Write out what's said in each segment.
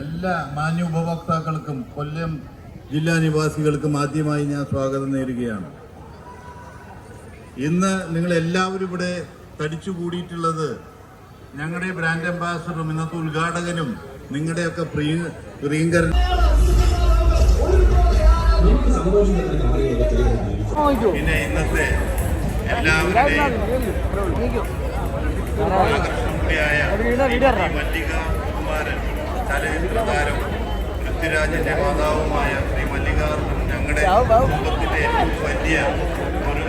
എല്ലാ മാന്യ ഉപഭോക്താക്കൾക്കും കൊല്ലം ജില്ലാ നിവാസികൾക്കും ആദ്യമായി ഞാൻ സ്വാഗതം നേരുകയാണ്. ഇന്ന് നിങ്ങൾ എല്ലാവരും ഇവിടെ തടിച്ചു കൂടിയിട്ടുള്ളത് ഞങ്ങളുടെ ബ്രാൻഡ് അംബാസഡറും ഇന്നത്തെ ഉദ്ഘാടകനും നിങ്ങളുടെയൊക്കെ പ്രിയ പ്രിയങ്കരൻ പിന്നെ ഇന്നത്തെ എല്ലാവരുടെയും ആകർഷണ മല്ലിക കുമാരൻ ചലച്ചിത്ര താരം പൃഥ്വിരാജിന്റെ മാതാവുമായ ശ്രീ മല്ലികാർജുൻ ഞങ്ങളുടെ കുടുംബത്തിലെ ഏറ്റവും വലിയ ഒരു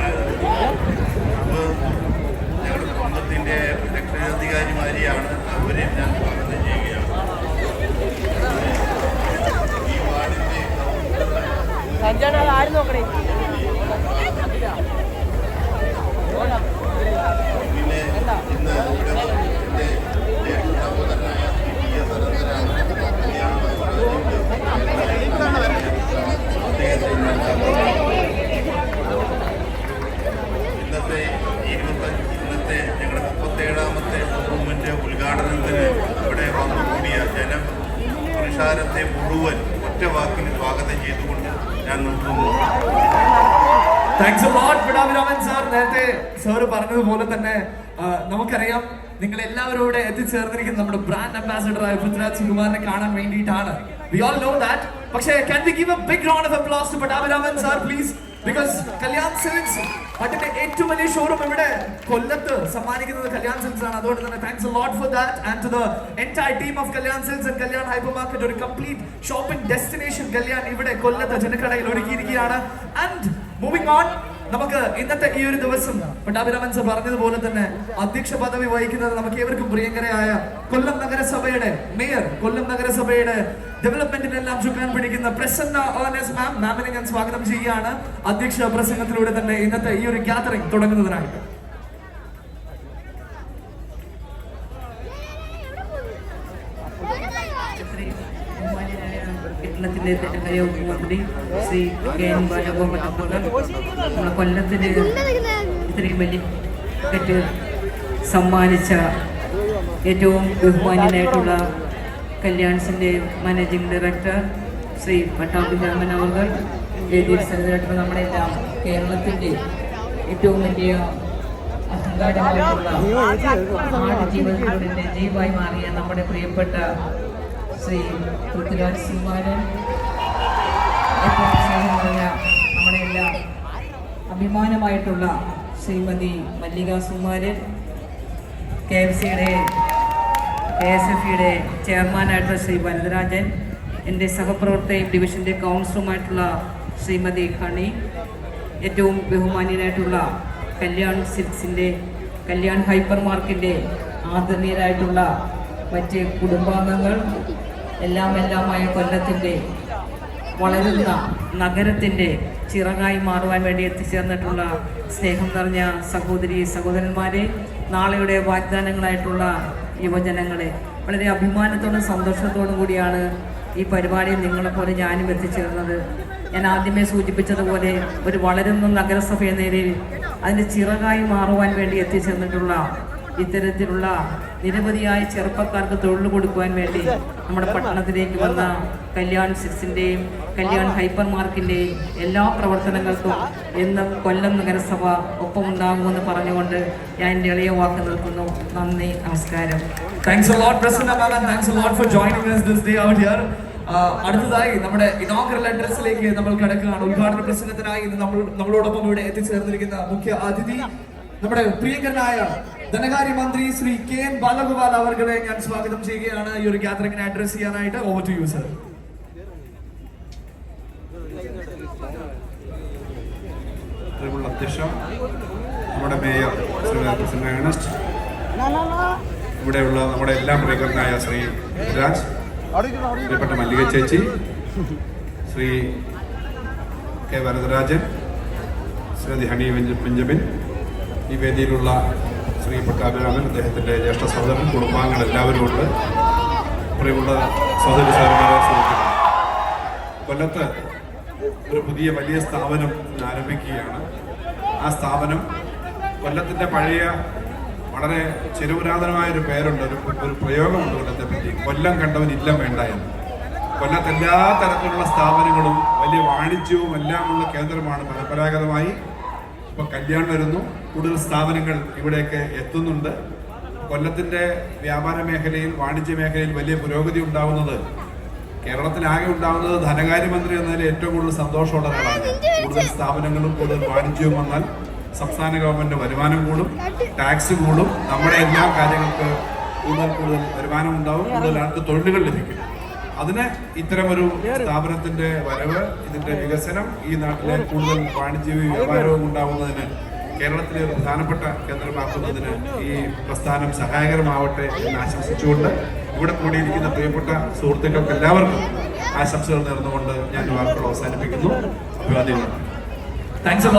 ഞങ്ങളുടെ കുടുംബത്തിന്റെ രക്ഷാധികാരിമാരിയാണ് അവരെ ഞാൻ സ്വാഗതം ചെയ്യുകയാണ്. ഇന്ന് ഇവിടെ ഇന്നത്തെ ഇരുപത്തഞ്ച് ഇന്നത്തെ ഞങ്ങളുടെ മുപ്പത്തേഴാമത്തെ മൂവ്മെന്റ് ഉദ്ഘാടനത്തിന് ഇവിടെ വന്നുകൂടിയ ജനം പുരുഷാരത്തെ മുഴുവൻ ഒറ്റ വാക്കിന് സ്വാഗതം ചെയ്തുകൊണ്ട് ഞാൻ നിർത്തുന്നു. താങ്ക്സ് ലോട്ട് പിടാഭിരാമൻ സാർ നേരത്തെ സാറ് പറഞ്ഞതുപോലെ തന്നെ നമുക്കറിയാം നിങ്ങൾ എല്ലാവരും ഇവിടെ എത്തിച്ചേർന്നിരിക്കുന്ന നമ്മുടെ ബ്രാൻഡ് അംബാസഡർ ആയ പൃഥ്വിരാജ് സുകുമാറിനെ കാണാൻ വേണ്ടിയിട്ടാണ്. വി ഓൾ നോ ദാറ്റ് പക്ഷേ can we give a big round of applause to Pattabhiraman sir please because Kalyan silks അതിന്റെ ഏറ്റവും വലിയ ഷോറൂം ഇവിടെ കൊല്ലത്ത് സമ്മാനിക്കുന്നത് കല്യാൺ സിൽക്സ് ആണ്. അതുകൊണ്ട് തന്നെ thanks lot for that and to the entire team of Kalyan Silks and Kalyan Hypermarket ഒരു കംപ്ലീറ്റ് ഷോപ്പിംഗ് ഡെസ്റ്റിനേഷൻ കല്യാൺ ഇവിടെ കൊല്ലത്ത് ജനക്കടയിൽ ഒരുക്കിയിരിക്കുകയാണ്. ആൻഡ് മൂവിംഗ് ഓൺ നമുക്ക് ഇന്നത്തെ ഈ ഒരു ദിവസം പട്ടാഭിരാമൻ സർ പറഞ്ഞതുപോലെ തന്നെ അധ്യക്ഷ പദവി വഹിക്കുന്നത് നമുക്ക് ഏവർക്കും പ്രിയങ്കരയായ കൊല്ലം നഗരസഭയുടെ മേയർ കൊല്ലം നഗരസഭയുടെ ഡെവലപ്മെന്റിനെല്ലാം ചുക്കാൻ പിടിക്കുന്ന പ്രസന്ന ഏർനസ് മാം മാമിനെ ഞാൻ സ്വാഗതം ചെയ്യുകയാണ്. അധ്യക്ഷ പ്രസംഗത്തിലൂടെ തന്നെ ഇന്നത്തെ ഈ ഒരു ഗ്യാതറിംഗ് തുടങ്ങുന്നതിനായിട്ട് സമ്മാനിച്ച ഏറ്റവും ബഹുമാന്യനായിട്ടുള്ള കല്യാൺസിന്റെ മാനേജിംഗ് ഡയറക്ടർ ശ്രീ പട്ടാഭിരാമൻ അവർ വേദിയിൽ നമ്മുടെ എല്ലാം കേരളത്തിന്റെ ഏറ്റവും വലിയ അഹങ്കാരമായിട്ടുള്ള ജീവിതത്തിലൂടെ മാറിയ നമ്മുടെ പ്രിയപ്പെട്ട ശ്രീ പൃഥ്വിരാജ് സ്നേഹം നമ്മളെല്ലാം നമ്മുടെ എല്ലാം അഭിമാനമായിട്ടുള്ള ശ്രീമതി മല്ലിക സുമാരൻ കെ എഫ് സിയുടെ കെ എസ് എഫ് ഇയുടെ ചെയർമാനായിട്ടുള്ള ശ്രീ വരദരാജൻ എന്റെ സഹപ്രവർത്തകയും ഡിവിഷന്റെ കൗൺസിലുമായിട്ടുള്ള ശ്രീമതി ഹണി ഏറ്റവും ബഹുമാന്യനായിട്ടുള്ള കല്യാൺ സിൽക്സിന്റെ കല്യാൺ ഹൈപ്പർ മാർക്കിന്റെ ആദരണീയരായിട്ടുള്ള മറ്റ് കുടുംബാംഗങ്ങൾ എല്ലാം എല്ലാമായ കൊല്ലത്തിന്റെ വളരുന്ന നഗരത്തിന്റെ ചിറകായി മാറുവാൻ വേണ്ടി എത്തിച്ചേർന്നിട്ടുള്ള സ്നേഹം നിറഞ്ഞ സഹോദരി സഹോദരന്മാരെ നാളെയുടെ വാഗ്ദാനങ്ങളായിട്ടുള്ള യുവജനങ്ങളെ വളരെ അഭിമാനത്തോടും സന്തോഷത്തോടും കൂടിയാണ് ഈ പരിപാടിയിൽ നിങ്ങളെപ്പോലെ ഞാനും എത്തിച്ചേർന്നത്. ഞാൻ ആദ്യമേ സൂചിപ്പിച്ചതുപോലെ ഒരു വളരുന്ന നഗരസഭ എന്ന നിലയിൽ അതിന്റെ ചിറകായി മാറുവാൻ വേണ്ടി എത്തിച്ചേർന്നിട്ടുള്ള ഇത്തരത്തിലുള്ള നിരവധിയായ ചെറുപ്പക്കാർക്ക് തൊഴിൽ കൊടുക്കുവാൻ വേണ്ടി നമ്മുടെ പട്ടണത്തിലേക്ക് വന്ന കല്യാൺ സിക്സിന്റെയും കല്യാൺ ഹൈപ്പർ മാർക്കിന്റെയും എല്ലാ പ്രവർത്തനങ്ങൾക്കും എന്നും കൊല്ലം നഗരസഭ ഒപ്പമുണ്ടാകുമെന്ന് പറഞ്ഞുകൊണ്ട് ഞാൻ എന്റെ ഇളയ വാക്ക് നിർത്തുന്നു നന്ദി നമസ്കാരം. Thanks us this day here. അടുത്തതായി നമ്മുടെ ഇനോഗ്രൽ അഡ്രസ്സിലേക്ക് നമ്മൾ കിടക്കുകയാണ്. ഉദ്ഘാടന പ്രസംഗത്തിനായി നമ്മൾ നമ്മളോടൊപ്പം ഇവിടെ എത്തിച്ചേർന്നിരിക്കുന്ന മുഖ്യ അതിഥി നമ്മുടെ പ്രിയങ്കരനായ ധനകാര്യ മന്ത്രി ശ്രീ കെ എൻ ബാലഗോപാൽ അവർകളെ ഞാൻ സ്വാഗതം ചെയ്യുകയാണ്. ഈ ഒരു ഗ്യാദറിംഗിനെ അഡ്രസ് ചെയ്യാനായിട്ട് ഓവർ ടു യു സർ അധ്യക്ഷ നമ്മുടെ മേയർ ശ്രീ ഇവിടെയുള്ള നമ്മുടെ എല്ലാ പ്രിയങ്കരനായ ശ്രീ രാജ് പ്രിയപ്പെട്ട മല്ലിക ചേച്ചി ശ്രീ കെ. വരദരാജൻ ശ്രീ ഹണി ബെഞ്ച- ബെഞ്ചമിൻ ഈ വേദിയിലുള്ള ശ്രീ പട്ടാഭിരാമൻ അദ്ദേഹത്തിന്റെ ജ്യേഷ്ഠ സഹോദരൻ കുടുംബാംഗങ്ങൾ എല്ലാവരും ഉണ്ട് പ്രിയമുള്ള സഹോദരി സുഹൃത്തുക്കളെ കൊല്ലത്ത് ഒരു പുതിയ വലിയ സ്ഥാപനം ആരംഭിക്കുകയാണ്. ആ സ്ഥാപനം കൊല്ലത്തിന്റെ പഴയ വളരെ ചിരപുരാതനമായ ഒരു പേരുണ്ട്. ഒരു ഒരു പ്രയോഗമുണ്ട് കൊല്ലത്തെ പറ്റി. കൊല്ലം കണ്ടവൻ ഇല്ല വേണ്ട എന്ന്. കൊല്ലത്ത് എല്ലാ തരത്തിലുള്ള സ്ഥാപനങ്ങളും വലിയ വാണിജ്യവും എല്ലാമുള്ള കേന്ദ്രമാണ് പരമ്പരാഗതമായി ഇപ്പൊ കല്യാണം വരുന്നു. കൂടുതൽ സ്ഥാപനങ്ങൾ ഇവിടേക്ക് എത്തുന്നുണ്ട്. കൊല്ലത്തിന്റെ വ്യാപാര മേഖലയിൽ വാണിജ്യ മേഖലയിൽ വലിയ പുരോഗതി ഉണ്ടാവുന്നത് കേരളത്തിലാകെ ഉണ്ടാവുന്നത് ധനകാര്യമന്ത്രി എന്നതിൽ ഏറ്റവും കൂടുതൽ സന്തോഷമുള്ള ഒരാളാണ് കൂടുതൽ സ്ഥാപനങ്ങളും കൂടുതൽ വാണിജ്യവും വന്നാൽ സംസ്ഥാന ഗവൺമെന്റ് വരുമാനം കൂടും ടാക്സ് കൂടും. നമ്മുടെ എല്ലാ കാര്യങ്ങൾക്ക് കൂടുതൽ കൂടുതൽ വരുമാനം ഉണ്ടാവും. കൂടുതൽ ആൾക്ക് തൊഴിലുകൾ ലഭിക്കും. അതിന് ഇത്തരമൊരു സ്ഥാപനത്തിന്റെ വരവ് ഇതിന്റെ വികസനം ഈ നാട്ടിലെ കൂടുതൽ വാണിജ്യ വ്യാപാരവും ഉണ്ടാവുന്നതിന് കേരളത്തിലെ പ്രധാനപ്പെട്ട കേന്ദ്രമാക്കുന്നതിന് ഈ പ്രസ്ഥാനം സഹായകരമാവട്ടെ എന്ന് ആശംസിച്ചുകൊണ്ട് ഇവിടെ കൂടിയിരിക്കുന്ന പ്രിയപ്പെട്ട സുഹൃത്തുക്കൾക്ക് എല്ലാവർക്കും ആശംസകൾ നേർന്നുകൊണ്ട് ഞാൻ വാക്കുകൾ അവസാനിപ്പിക്കുന്നു. അഭിവാദ്യങ്ങൾ. താങ്ക്സ്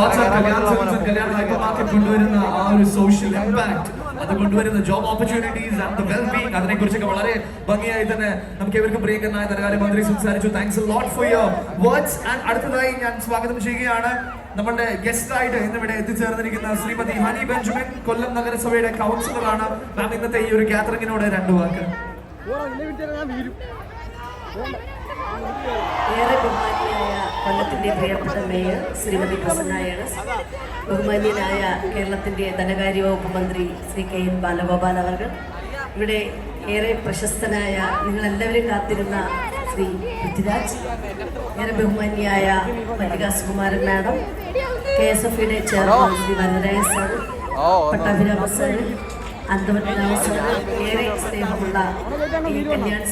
കൊണ്ടുവരുന്ന ആ ഒരു സോഷ്യൽ ഇമ്പാക്ട് അത് കൊണ്ടുവരുന്ന job opportunities and well being അതിനെ കുറിച്ചൊക്കെ വളരെ ഭംഗിയായി തന്നെ നമുക്ക് ഏവർക്കും പ്രിയങ്കരനായ ധനകാര്യ മന്ത്രി സംസാരിച്ചു thanks lot for your words and അടുത്തതായി ഞാൻ സ്വാഗതം ചെയ്യുകയാണ് നമ്മുടെ ഗസ്റ്റ് ആയിട്ട് ഇന്ന് ഇവിടെ എത്തിച്ചേർന്നിരിക്കുന്ന ശ്രീമതി ഹനി ബെഞ്ചമിൻ കൊല്ലം നഗരസഭയുടെ കൗൺസിലറാണ് മാം ഇന്നത്തെ ഈ ഒരു ഗ്യാതറിങ്ങിനോട് രണ്ടു വാക്ക്. ഏറെ ബഹുമാന്യനായ കൊല്ലത്തിന്റെ പ്രിയപ്പെട്ട മേയർ ശ്രീമതി പ്രസന്നായാണ് ബഹുമാന്യനായ കേരളത്തിന്റെ ധനകാര്യ വകുപ്പ് മന്ത്രി ശ്രീ കെ എൻ ബാലഗോപാൽ അവർ ഇവിടെ ഏറെ പ്രശസ്തനായ നിങ്ങളെല്ലാവരും കാത്തിരുന്ന ശ്രീ പൃഥ്വിരാജ് ഏറെ ബഹുമാന്യായ Mallika Sukumaran madam K S എഫിയുടെ chairman Shri വനരായ സാർ പട്ടാഭിരാമ സാർ സാർ ഏറെ സ്നേഹമുള്ള ഈ കല്യാൺ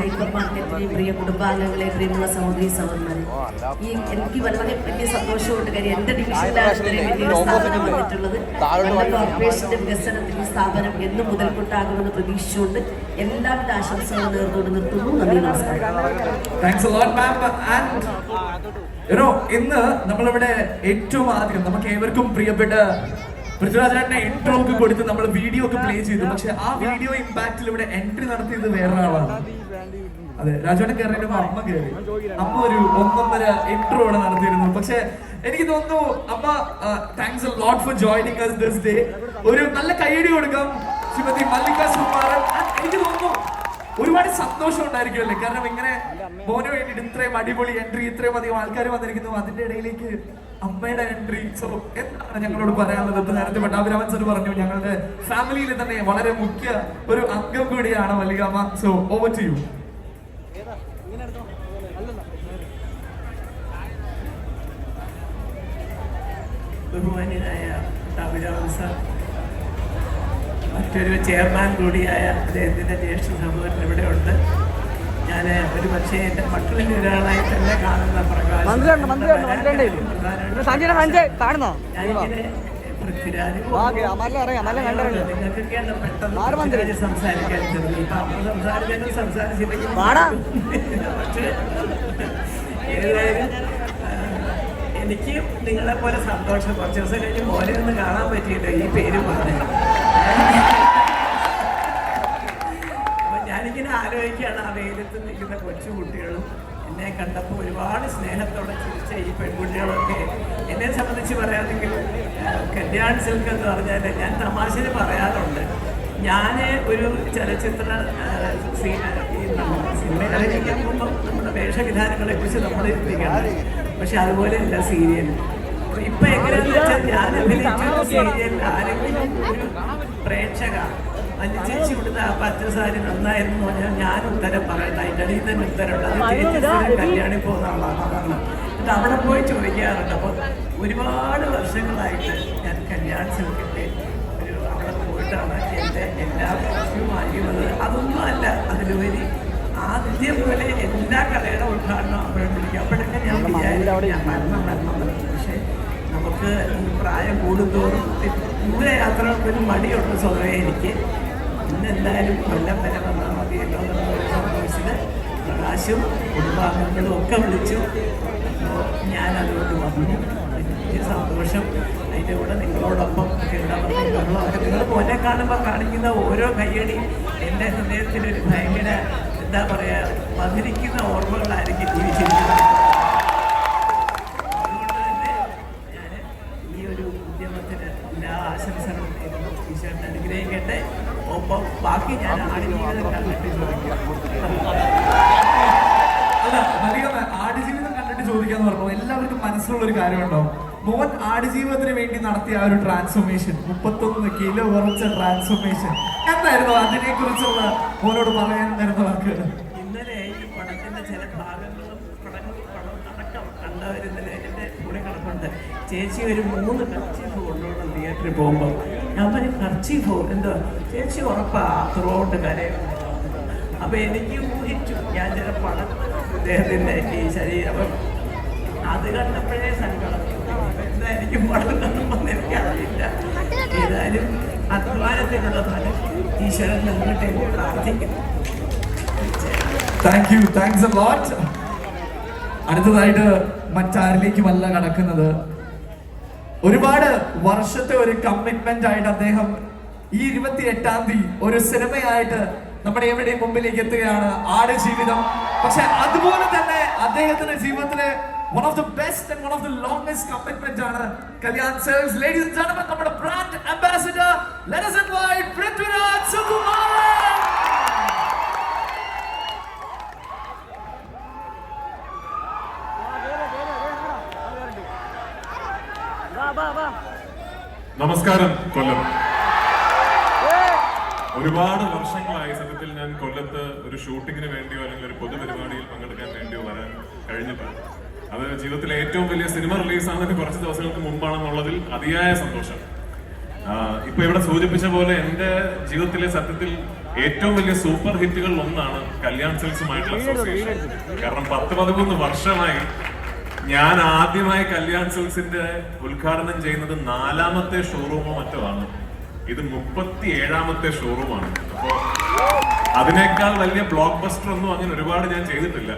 ഹൈപ്പർ മാർക്കറ്റിന്റെ പ്രിയ കുടുംബാംഗങ്ങളെ പ്രിയമുള്ള സഹോദരി സഹോദരന്മാരെ ഈ എനിക്ക് വളരെ വലിയ സന്തോഷമുണ്ട് കാര്യം എന്റെ ഡിവിഷനിലാണ് ഇത്രയും വലിയൊരു സ്ഥാപനം വന്നിട്ടുള്ളത്. കോർപ്പറേഷന്റെ വികസനത്തിൽ സ്ഥാപനം എന്ന് മുതൽക്കൊട്ടാകുമെന്ന് പ്രതീക്ഷിച്ചുകൊണ്ട് എല്ലാവിധ ആശംസകളും നേർന്നുകൊണ്ട് നിർത്തുന്നു. നന്ദി നമസ്കാരം. ഇന്ന് നമ്മളിവിടെ ഏറ്റവും ആദ്യം നമുക്ക് ഏവർക്കും പ്രിയപ്പെട്ട പൃഥ്വിരാജേട്ടനെ ഇൻട്രോ ഒക്കെ കൊടുത്ത് നമ്മൾ വീഡിയോ ഒക്കെ പ്ലേ ചെയ്തു. പക്ഷെ ആ വീഡിയോ ഇമ്പാക്റ്റിൽ ഇവിടെ എൻട്രി നടത്തിയത് വേറൊരാളാണ്. അതെ രാജുവേട്ടൻ കയറിയപ്പോ അമ്മ കയറി. അമ്മ ഒരു ഒന്നൊന്നര ഇൻട്രോ ഇവിടെ നടത്തിയിരുന്നു. പക്ഷെ എനിക്ക് തോന്നുന്നു അമ്മ thanks lot for joining this day ഒരു നല്ല കൈയടി കൊടുക്കാം ശ്രീമതി മല്ലിക സുമാറൻ എനിക്ക് തോന്നുന്നു ഒരുപാട് സന്തോഷം ഉണ്ടായിരിക്കുമല്ലേ? കാരണം ഇങ്ങനെ മോന് വേണ്ടിയിട്ട് ഇത്രയും അടിപൊളി എൻട്രി ഇത്രയും അധികം ആൾക്കാർ വന്നിരിക്കുന്നു. അതിന്റെ ഇടയിലേക്ക് അമ്മയുടെ എൻട്രി സോ എന്താണ് ഞങ്ങളോട് പറയാനുള്ളത് നേരത്തെ പട്ടാഭിരാമൻ സർ പറഞ്ഞു. ഞങ്ങളുടെ ഫാമിലിയിൽ തന്നെ വളരെ മുഖ്യ ഒരു അംഗം കൂടിയാണ് മല്ലികാമ സോ ഓവർ ടു യു ബഹുമാന്യനായ പട്ടാഭിരാമൻ സർ മറ്റൊരു ചെയർമാൻ കൂടിയായ അദ്ദേഹത്തിന്റെ ജ്യേഷ്ഠ സഹോദരൻ ഇവിടെ ഉണ്ട്. ഞാൻ ഒരു പക്ഷേ എന്റെ മക്കളിൽ ഒരാളായി തന്നെ കാണുന്ന പ്രകാശം മന്ത്രിയുണ്ട് സഞ്ജയ് കാണുന്നോ? അറിയാം, മന്ത്രി? എനിക്ക് നിങ്ങളെ പോലെ സന്തോഷം. കുറച്ച് ദിവസം കഴിഞ്ഞ് മോനെ ഒന്ന് കാണാൻ പറ്റിയില്ല ഈ പേര് പറഞ്ഞു. അപ്പൊ ഞാനിങ്ങനെ ആലോചിക്കുകയാണ് ആ വെയിലത്ത് നിൽക്കുന്ന കൊച്ചു കുട്ടികളും എന്നെ കണ്ടപ്പോൾ ഒരുപാട് സ്നേഹത്തോടെ ചിരിച്ച ഈ പെൺകുട്ടികളൊക്കെ എന്നെ സംബന്ധിച്ച് പറയുകയാണെങ്കിൽ കല്യാൺ സിൽക്ക് എന്ന് പറഞ്ഞാൽ ഞാൻ തമാശയിൽ പറയാറുണ്ട്. ഞാൻ ഒരു ചലച്ചിത്ര സിനിമയിൽ നമ്മുടെ വേഷവിധാനങ്ങളെ കുറിച്ച് നമ്മൾ ചിന്തിക്കണം. പക്ഷെ അതുപോലെയല്ല സീരിയൽ. ഇപ്പൊ എങ്ങനെയാണെന്ന് വെച്ചാൽ ഞാൻ അഭിനയിച്ച സീരിയൽ ആരെങ്കിലും ഒരു പ്രേക്ഷക അനുചേച്ചി കൊടുത്ത ആ പച്ച സാരി നന്നായിരുന്നു പറഞ്ഞാൽ ഞാൻ ഉത്തരം പറയണ്ട. അതിന്റെ അടിയിൽ തന്നെ ഉത്തരമുണ്ട് അത് ചേച്ചി സ്ഥിരം കല്യാണി പോകുന്ന ആളാണ്. അതാണ്. എന്നിട്ട് അവിടെ പോയി ചോദിക്കാറുണ്ട്. അപ്പോൾ ഒരുപാട് വർഷങ്ങളായിട്ട് ഞാൻ കല്യാൺ സിൽക്കിന്റെ ഒരു അവിടെ പോയിട്ടാണ് എന്റെ എല്ലാ പ്രശ്നവും വാങ്ങിയത്. അതൊന്നും അല്ല. അതിലുപരി ആദ്യം പോലെ എല്ലാ കടയുടെ ഉദ്ഘാടനം അവിടെ വിളിക്കും. അപ്പോഴൊക്കെ ഞാൻ ഞാൻ മരണം മരണം. പക്ഷേ നമുക്ക് പ്രായം കൂടുന്തോറും ദൂരയാത്രകൾക്കൊരു മടിയുണ്ട് സ്വതവേ എനിക്ക്. ഇന്ന് എന്തായാലും കൊല്ലം വരെ വന്നാൽ മതിയല്ലോ എന്നുള്ള പ്രകാശും കുടുംബാംഗങ്ങളും ഒക്കെ വിളിച്ചു. ഞാൻ അതുകൊണ്ട് വന്നു. വലിയ സന്തോഷം. അതിന്റെ കൂടെ നിങ്ങളോടൊപ്പം ഒക്കെ ഉണ്ടാവുന്ന നിങ്ങളൊക്കെ നിങ്ങൾ പോലെ കാണുമ്പോൾ കാണിക്കുന്ന ഓരോ കയ്യടി എന്റെ ഹൃദയത്തിലൊരു ഭയങ്കര എന്താ പറയുക മധുരിക്കുന്ന ഓർമ്മകളായിരിക്കും ജീവിച്ചിരിക്കുന്നത് ബാക്കി ഞാൻ ആടുജീവിതം കണ്ടിട്ട് ചോദിക്കാം. അല്ല, മല്ലിക ആടുജീവിതം കണ്ടിട്ട് ചോദിക്കാന്ന് പറഞ്ഞു എല്ലാവർക്കും മനസ്സിലുള്ള ഒരു കാര്യമുണ്ടോ മോൻ ആടുജീവിതത്തിന് വേണ്ടി നടത്തിയ ആ ഒരു ട്രാൻസ്ഫോർമേഷൻ മുപ്പത്തൊന്ന് കിലോ കുറച്ച ട്രാൻസ്ഫോർമേഷൻ എന്തായിരുന്നു അതിനെ കുറിച്ചുള്ള മോനോട് പറയാനുണ്ടായിരുന്ന വാക്കുകൾ ഇന്നലെ ഈ പടത്തിന്റെ ചില ഭാഗങ്ങളും പടങ്ങളും പടം അടക്കം കണ്ടവർ എന്റെ കൂടെ കിടപ്പുണ്ട്. ചേച്ചി ഒരു മൂന്ന് കച്ചീഫ് കൊണ്ടുപോകണം തിയേറ്ററിൽ പോകുമ്പോൾ ഞാൻ കർച്ചി കർച്ചീഫോ എന്തോ. ചേച്ചി ഉറപ്പാ ഔട്ട് കരയും അപ്പൊ എനിക്ക് ഊഹിച്ചു. ഞാൻ ചില പടം അദ്ദേഹത്തിന്റെ ഈ ശരീരം അത് കണ്ടപ്പോഴേ സങ്കടം. എന്തായിരിക്കും പടം എനിക്ക് എനിക്കറിയില്ല. ഏതായാലും അധ്വാനത്തിനുള്ള ഫലം ഈശ്വരൻ നൽകട്ടെ പ്രാർത്ഥിക്കുന്നു. താങ്ക് യു താങ്ക്സ് അടുത്തതായിട്ട് മറ്റാരിലേക്കുമല്ല കടക്കുന്നത് ഒരുപാട് വർഷത്തെ ഒരു കമ്മിറ്റ്മെന്റ് ആയിട്ട് അദ്ദേഹം ഈ ഇരുപത്തി എട്ടാം തീയതി ഒരു സിനിമയായിട്ട് നമ്മുടെ എവിടെ മുമ്പിലേക്ക് എത്തുകയാണ്. ആട് ജീവിതം. പക്ഷെ അതുപോലെ തന്നെ അദ്ദേഹത്തിന്റെ ജീവിതത്തിലെ one of the best and one of the longest commitment ആണ് കല്യാൺ സേഴ്സ് ലേഡീസ് ആൻഡ് നമ്മുടെ brand ambassador let us invite Prithviraj Sukumaran വാ വാ വാ നമസ്കാരം കൊല്ലം. ഒരുപാട് വർഷങ്ങളായി സത്യത്തിൽ ഞാൻ കൊല്ലത്ത് ഒരു ഷൂട്ടിങ്ങിന് വേണ്ടിയോ അല്ലെങ്കിൽ ഒരു പൊതുപരിപാടിയിൽ പങ്കെടുക്കാൻ വേണ്ടിയോ വരാൻ കഴിഞ്ഞിട്ടില്ല അത് ജീവിതത്തിലെ ഏറ്റവും വലിയ സിനിമ റിലീസാകുന്നതിന് കുറച്ച് ദിവസങ്ങൾക്ക് മുമ്പാണെന്നുള്ളതിൽ അതിയായ സന്തോഷം. ഇപ്പൊ ഇവിടെ സൂചിപ്പിച്ച പോലെ എന്റെ ജീവിതത്തിലെ സത്യത്തിൽ ഏറ്റവും വലിയ സൂപ്പർ ഹിറ്റുകൾ ഒന്നാണ് കല്യാൺ സിൽസുമായിട്ടുള്ള അസോസിയേഷൻ കാരണം പത്ത് പതിമൂന്ന് വർഷമായി ഞാൻ ആദ്യമായി കല്യാൺ സിൽക്സിന്റെ ഉദ്ഘാടനം ചെയ്യുന്നത് നാലാമത്തെ ഷോറൂമോ മറ്റോ ആണ്. ഇത് മുപ്പത്തി ഏഴാമത്തെ ഷോറൂമാണ് അപ്പോ അതിനേക്കാൾ വലിയ ബ്ലോക്ക് ബസ്റ്റർ ഒന്നും അങ്ങനെ ഒരുപാട് ഞാൻ ചെയ്തിട്ടില്ല.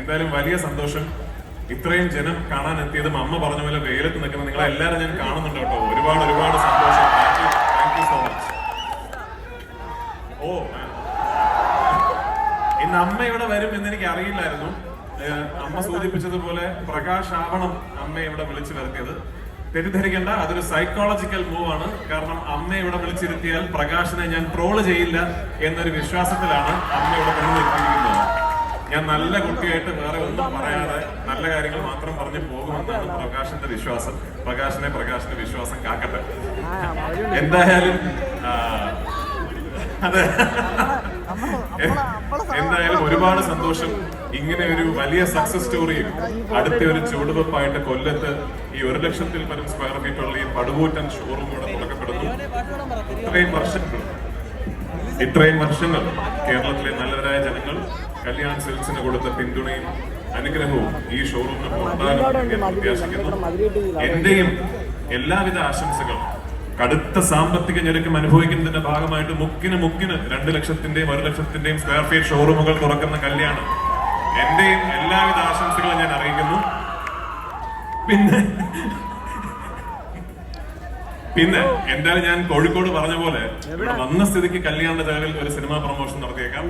എന്തായാലും വലിയ സന്തോഷം. ഇത്രയും ജനം കാണാൻ എത്തിയതും അമ്മ പറഞ്ഞ പോലെ വെയിലത്ത് നിൽക്കുന്ന നിങ്ങളെ എല്ലാവരും ഞാൻ കാണുന്നുണ്ട് കേട്ടോ. ഒരുപാട് ഒരുപാട് സന്തോഷം. താങ്ക് യു സോ മച്ച് ഓ ഇന്ന് അമ്മ ഇവിടെ വരും എന്ന് എനിക്ക് അറിയില്ലായിരുന്നു അമ്മ സൂചിപ്പിച്ചതുപോലെ പ്രകാശ് ആവണം അമ്മ ഇവിടെ വിളിച്ചു വരുത്തിയത്. തെറ്റിദ്ധരിക്കേണ്ട അതൊരു സൈക്കോളജിക്കൽ മൂവ് ആണ്. കാരണം അമ്മ ഇവിടെ വിളിച്ചിരുത്തിയാൽ പ്രകാശിനെ ഞാൻ ട്രോൾ ചെയ്യില്ല എന്നൊരു വിശ്വാസത്തിലാണ് അമ്മ ഇവിടെ വിളിച്ചിരിക്കുന്നത് ഞാൻ നല്ല കുട്ടിയായിട്ട് വേറെ ഒന്നും പറയാതെ നല്ല കാര്യങ്ങൾ മാത്രം പറഞ്ഞു പോകുമെന്നാണ് പ്രകാശിന്റെ വിശ്വാസം. പ്രകാശിനെ പ്രകാശിന്റെ വിശ്വാസം കാക്കട്ടെ. എന്തായാലും അതെ. എന്തായാലും ഒരുപാട് സന്തോഷം. ഇങ്ങനെ ഒരു വലിയ സക്സസ് സ്റ്റോറിയും അടുത്ത ഒരു ചുവടുവെപ്പായിട്ട് കൊല്ലത്ത് ഈ ഒരു ലക്ഷത്തിൽ പരം സ്ക്വയർ ഫീറ്റ് ഉള്ള ഈ പടുകൂറ്റൻ ഷോറൂം ഇവിടെ തുടക്കപ്പെടുന്നു ഇത്രയും വർഷങ്ങൾ. ഇത്രയും വർഷങ്ങൾ കേരളത്തിലെ നല്ലവരായ ജനങ്ങൾ കല്യാൺ സെൽസിന് കൊടുത്ത പിന്തുണയും അനുഗ്രഹവും ഈ ഷോറൂമിന് ഉണ്ടാകുമെന്ന് ഞാൻ പ്രത്യാശിക്കുന്നു. എന്റെയും എല്ലാവിധ ആശംസകളും കടുത്ത സാമ്പത്തിക ഞെരുക്കം അനുഭവിക്കുന്നതിന്റെ ഭാഗമായിട്ട് മുക്കിന് മുക്കിന് രണ്ട് ലക്ഷത്തിന്റെയും ഒരു ലക്ഷത്തിന്റെയും സ്ക്വയർ ഫീറ്റ് ഷോറൂമുകൾ തുറക്കുന്ന കല്യാണം. എന്റെയും എല്ലാവിധ ആശംസകളും ഞാൻ അറിയിക്കുന്നു. പിന്നെ പിന്നെ എന്തായാലും ഞാൻ കോഴിക്കോട് പറഞ്ഞ പോലെ ഇവിടെ വന്ന സ്ഥിതിക്ക് കല്യാണ ചെലവിൽ ഒരു സിനിമാ പ്രൊമോഷൻ നടത്തിയേക്കാം.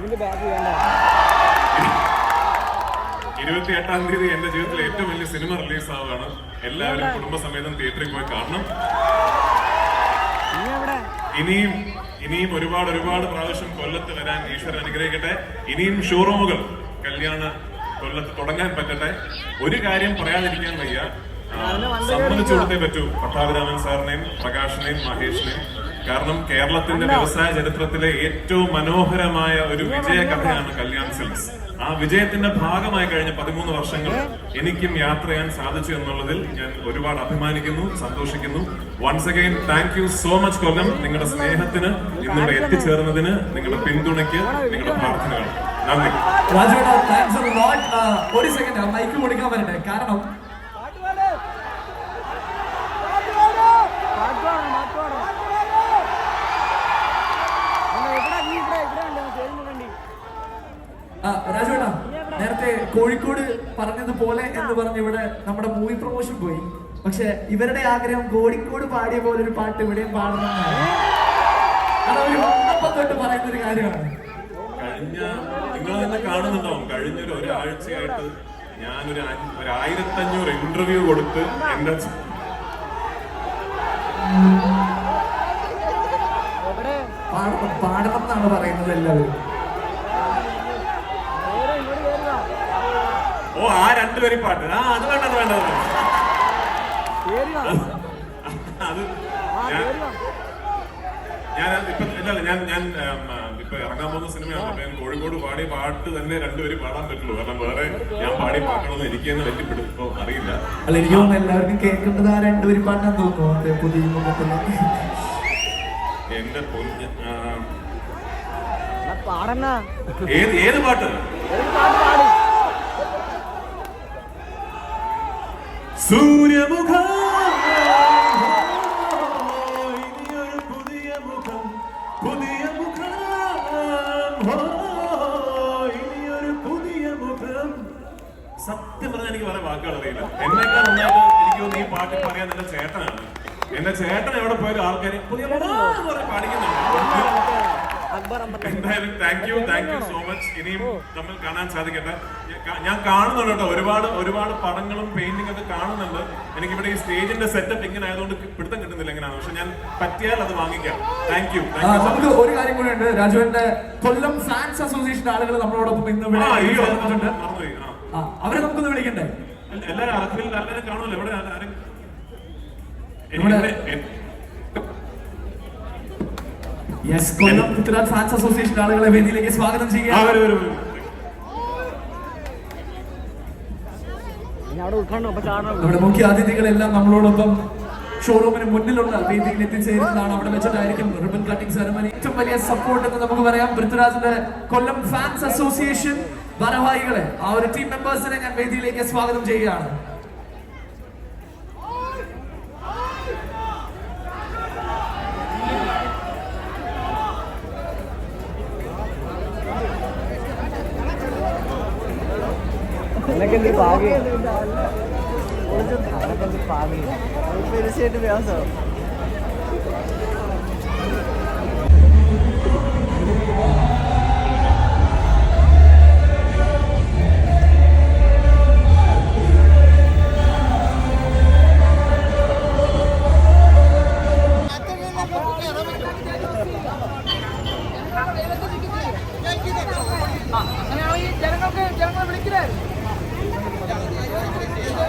ഇരുപത്തി എട്ടാം തീയതി എന്റെ ജീവിതത്തിലെ ഏറ്റവും വലിയ സിനിമ റിലീസ് ആവുകയാണ്. എല്ലാവരും കുടുംബസമേതം തിയേറ്ററിൽ പോയി കാണണം. ഇനിയും ഇനിയും ഒരുപാട് ഒരുപാട് പ്രാവശ്യം കൊല്ലത്ത് വരാൻ ഈശ്വരൻ അനുഗ്രഹിക്കട്ടെ. ഇനിയും ഷോറൂമുകൾ കല്യാണ കൊല്ലത്ത് തുടങ്ങാൻ പറ്റട്ടെ. ഒരു കാര്യം പറയാതിരിക്കാൻ വയ്യ. സമ്മതിച്ചു കൊടുത്തേ പറ്റൂ. പട്ടാഭിരാമൻ സാറിനെയും പ്രകാശിനെയും മഹേഷിനെയും. കാരണം കേരളത്തിന്റെ വ്യവസായ ചരിത്രത്തിലെ ഏറ്റവും മനോഹരമായ ഒരു വിജയ കഥയാണ് കല്യാൺ സിൽക്സ്. ആ വിജയത്തിന്റെ ഭാഗമായി കഴിഞ്ഞ പതിമൂന്ന് വർഷങ്ങൾ എനിക്കും യാത്ര ചെയ്യാൻ സാധിച്ചു എന്നുള്ളതിൽ ഞാൻ ഒരുപാട് അഭിമാനിക്കുന്നു സന്തോഷിക്കുന്നു. Once again thank you so much Kollam നിങ്ങളുടെ സ്നേഹത്തിന് ഇന്നിവിടെ എത്തിച്ചേർന്നതിന് നിങ്ങളുടെ പിന്തുണയ്ക്ക് നിങ്ങളുടെ പ്രാർത്ഥനകൾ നന്ദി. ഒരു സെക്കൻഡ് മൈക്ക് കൊടുക്കാൻ വരട്ടെ. കാരണം ആ, രാജുവേട്ടാ നേരത്തെ കോഴിക്കോട് പറഞ്ഞതുപോലെ എന്ന് പറഞ്ഞ് ഇവിടെ നമ്മുടെ മൂവി പ്രൊമോഷൻ പോയി. പക്ഷെ ഇവരുടെ ആഗ്രഹം കോഴിക്കോട് പാടിയ പോലെ ഒരു പാട്ട് ഇവിടെയും പാടണം അതവര് വന്നപ്പം തൊട്ട് പറയുന്ന ഒരു കാര്യമാണ്. കഴിഞ്ഞ നിങ്ങൾ തന്നെ കാണുന്നുണ്ടാവും. കഴിഞ്ഞൊരു ഒരാഴ്ചയായിട്ട് ഞാനൊരു ഒരു ആയിരത്തഞ്ഞൂറ് ഇന്റർവ്യൂ കൊടുത്ത് എന്റെ പാടണം പാടണം എന്നാണ് പറയുന്നത് എല്ലാവരും. ഓ ആ രണ്ടുപേരും പാട്ട്. ആ അത് വേണ്ട അത് വേണ്ട അത് ഞാൻ ഇപ്പൊ ഇല്ല ഞാൻ ഞാൻ ഇപ്പൊ ഇറങ്ങാൻ പോകുന്ന സിനിമയാണ്. അപ്പൊ ഞാൻ കോഴിക്കോട് പാടിയ പാട്ട് തന്നെ രണ്ടുപേരും പാടാൻ പറ്റുള്ളൂ. കാരണം വേറെ ഞാൻ പാടി പാട്ടണമെന്ന് എനിക്ക് തന്നെ പറ്റിപ്പെടും. ഇപ്പൊ അറിയില്ല. അല്ല എനിക്ക് തോന്നുന്നു എല്ലാവർക്കും കേൾക്കേണ്ടത് ആ രണ്ടുപേരും പാട്ടാൻ തോന്നുന്നു. പുതിയ എന്റെ പൊന്ന് ഏത് ഏത് പാട്ട് പാട്? സൂര്യമുഖം. ഇനിയൊരു പുതിയ മുഖം പുതിയ മുഖം. ഇനിയൊരു പുതിയ മുഖം. സത്യം പറഞ്ഞാൽ എനിക്ക് പറയാൻ വാക്കുകൾ അറിയില്ല. എന്നേക്കാൾ നന്നായിട്ട് എനിക്ക് ഈ പാട്ട് പറയാൻ എന്റെ ചേട്ടനാണ്. എന്റെ ചേട്ടൻ എവിടെ പോയാലും ആൾക്കാർ പുതിയ മുഖം പാടിക്കുന്നുണ്ട്. എന്തായാലും thank you thank you so much ഇനിയും തമ്മിൽ കാണാൻ സാധിക്കട്ടെ. ഞാൻ- കാണുന്നുണ്ട് കേട്ടോ. ഒരുപാട് ഒരുപാട് പടങ്ങളും പെയിന്റിംഗ് ഒക്കെ കാണുന്നുണ്ട്. എനിക്ക് ഇവിടെ ഈ സ്റ്റേജിന്റെ സെറ്റപ്പ് ഇങ്ങനെ ആയതുകൊണ്ട് പിടുത്തം കിട്ടുന്നില്ല എങ്ങനെയാണ് പക്ഷെ ഞാൻ പറ്റിയാൽ അത് വാങ്ങിക്കാം. താങ്ക് യു നമുക്ക് ഒരു കാര്യം കൂടി ഉണ്ട്. രാജുവിന്റെ കൊല്ലം ഫാൻസ് അസോസിയേഷൻ ആളുകൾ നമ്മളോടൊപ്പം ഇന്ന് അവരെ നമുക്കൊന്ന് വിളിക്കണ്ടേ? എല്ലാരും എല്ലാവരും അറബിൽ എല്ലാവരും കാണുമല്ലോ. ഇവിടെ ആരും യെസ് കൊല്ലം ഉത്തരാഖ് ഫാൻസ് അസോസിയേഷൻ ആളുകളെ വേദിയിലേക്ക് സ്വാഗതം ചെയ്യാം നമ്മുടെ മുഖ്യ അതിഥികളെല്ലാം നമ്മളോടൊപ്പം ഷോറൂമിന് മുന്നിലുള്ള വേദിയിൽ എത്തിച്ചേരുന്നതാണ് അവിടെ വെച്ചിട്ടായിരിക്കും റിബൺ കട്ടിംഗ് സെറമണി ഏറ്റവും വലിയ സപ്പോർട്ട് എന്ന് നമുക്ക് പറയാം. പൃഥ്വിരാജിന്റെ കൊല്ലം ഫാൻസ് അസോസിയേഷൻ ഭാരവാഹികളെ ആ ഒരു ടീം മെമ്പേഴ്സിനെ ഞാൻ വേദിയിലേക്ക് സ്വാഗതം ചെയ്യുകയാണ്. നിനക്ക് എന്തൊരു ഭാഗ്യം? നിനക്ക് എന്തൊരു ഭാഗ്യം തീർച്ചയായിട്ടും വ്യാസം അങ്ങനെയാണെങ്കിൽ ജനങ്ങൾക്ക് ജനങ്ങളെ